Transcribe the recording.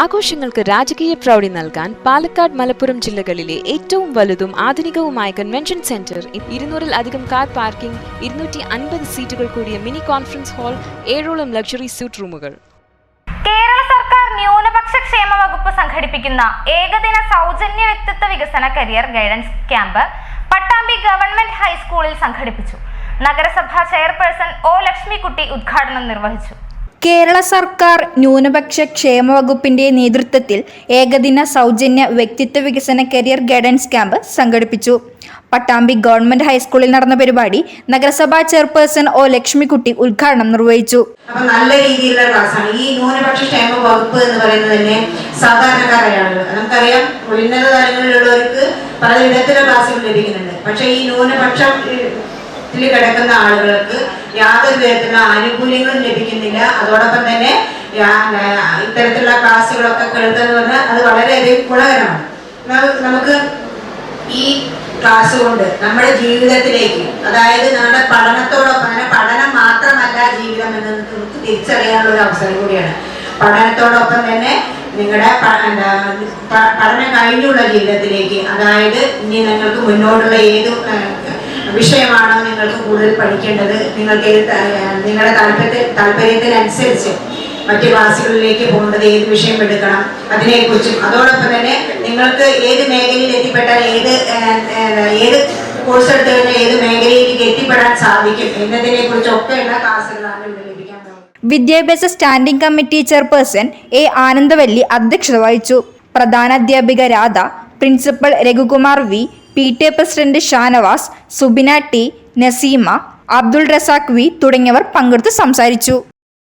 ആഘോഷങ്ങൾക്ക് രാജകീയ പ്രൗഢി നൽകാൻ പാലക്കാട് മലപ്പുറം ജില്ലകളിലെ ഏറ്റവും വലുതും ആധുനികവുമായ കൺവെൻഷൻ സെന്റർ ഇരുന്നൂറിൽ അധികം കാർ പാർക്കിംഗ് ഇരുന്നൂറ്റി അൻപത് സീറ്റുകൾ കൂടിയ മിനി കോൺഫറൻസ് ഹാൾ ഏഴോളം ലക്ഷറി സ്യൂട്ട് റൂമുകൾ. കേരള സർക്കാർ ന്യൂനപക്ഷ ക്ഷേമ വകുപ്പ് സംഘടിപ്പിക്കുന്ന ഏകദിന സൗജന്യ വ്യക്തിത്വ വികസന career guidance camp Pattambi government ഹൈസ്കൂളിൽ സംഘടിപ്പിച്ചു. നഗരസഭാ ചെയർപേഴ്സൺ ഒ ലക്ഷ്മിക്കുട്ടി ഉദ്ഘാടനം നിർവഹിച്ചു. കേരള സർക്കാർ ന്യൂനപക്ഷ ക്ഷേമ വകുപ്പിന്റെ നേതൃത്വത്തിൽ ഏകദിന സൗജന്യ വ്യക്തിത്വ വികസന കരിയർ ഗൈഡൻസ് ക്യാമ്പ് സംഘടിപ്പിച്ചു. പട്ടാമ്പി ഗവൺമെന്റ് ഹൈസ്കൂളിൽ നടന്ന പരിപാടി നഗരസഭാ ചെയർപേഴ്സൺ ഒ ലക്ഷ്മിക്കുട്ടി ഉദ്ഘാടനം നിർവഹിച്ചു. നല്ല രീതിയിലുള്ള ക്ലാസ്സാണ് ഈ ന്യൂനപക്ഷ ക്ഷേമ വകുപ്പ് എന്ന് പറയുന്നത് തന്നെ സാധാരണക്കാരായ ആളുകൾ നമുക്കറിയാം ഉന്നത തലങ്ങളിലുള്ളവർക്ക് പല വിധത്തിലുള്ള ക്ലാസ്സുകൾ ലഭിക്കുന്നുണ്ട്. പക്ഷെ ഈ ന്യൂനപക്ഷത്തിൽ കിടക്കുന്ന ആളുകൾക്ക് യാതൊരു വിധത്തിലുള്ള ആനുകൂല്യങ്ങളും ലഭിക്കുന്നില്ല. അതോടൊപ്പം തന്നെ ഇത്തരത്തിലുള്ള ക്ലാസ്സുകളൊക്കെ കേൾക്കുന്നത് പറഞ്ഞാൽ അത് വളരെയധികം ഗുണകരമാണ്. നമുക്ക് ഈ ക്ലാസ് കൊണ്ട് നമ്മുടെ ജീവിതത്തിലേക്ക് അതായത് നമ്മുടെ പഠനത്തോടൊപ്പം അങ്ങനെ പഠനം മാത്രമല്ല ജീവിതം എന്ന് നമുക്ക് തിരിച്ചറിയാനുള്ള ഒരു അവസരം കൂടിയാണ്. പഠനത്തോടൊപ്പം തന്നെ നിങ്ങളുടെ എന്താ, പഠനം കഴിഞ്ഞുള്ള ജീവിതത്തിലേക്ക് അതായത് ഇനി നിങ്ങൾക്ക് മുന്നോട്ടുള്ള ഏത് വിഷയമാണോ നിങ്ങൾക്ക് കൂടുതൽ പഠിക്കേണ്ടത്. നിങ്ങൾക്ക് നിങ്ങളുടെ താല്പര്യ താല്പര്യത്തിനനുസരിച്ച് മറ്റ് ക്ലാസ്സുകളിലേക്ക് പോകേണ്ടത് ഏത് വിഷയം എടുക്കണം അതിനെക്കുറിച്ചും. അതോടൊപ്പം തന്നെ നിങ്ങൾക്ക് ഏത് മേഖലയിൽ എത്തിപ്പെട്ടാൽ ഏത് ഏത് കോഴ്സ് എടുത്തു കഴിഞ്ഞാൽ ഏത് മേഖലയിലേക്ക് എത്തിപ്പെടാൻ സാധിക്കും എന്നതിനെ കുറിച്ചൊക്കെയുള്ള ക്ലാസ്സുകളാണ് ഇവിടെ ലഭിക്കാൻ വിദ്യാഭ്യാസ standing committee chairperson A Anandavalli അധ്യക്ഷത വഹിച്ചു. പ്രധാന അധ്യാപിക Radha principal Raghukumar V P T A president Shanavas Subina T Naseema Abdul Razak V തുടങ്ങിയവർ പങ്കെടുത്ത് സംസാരിച്ചു.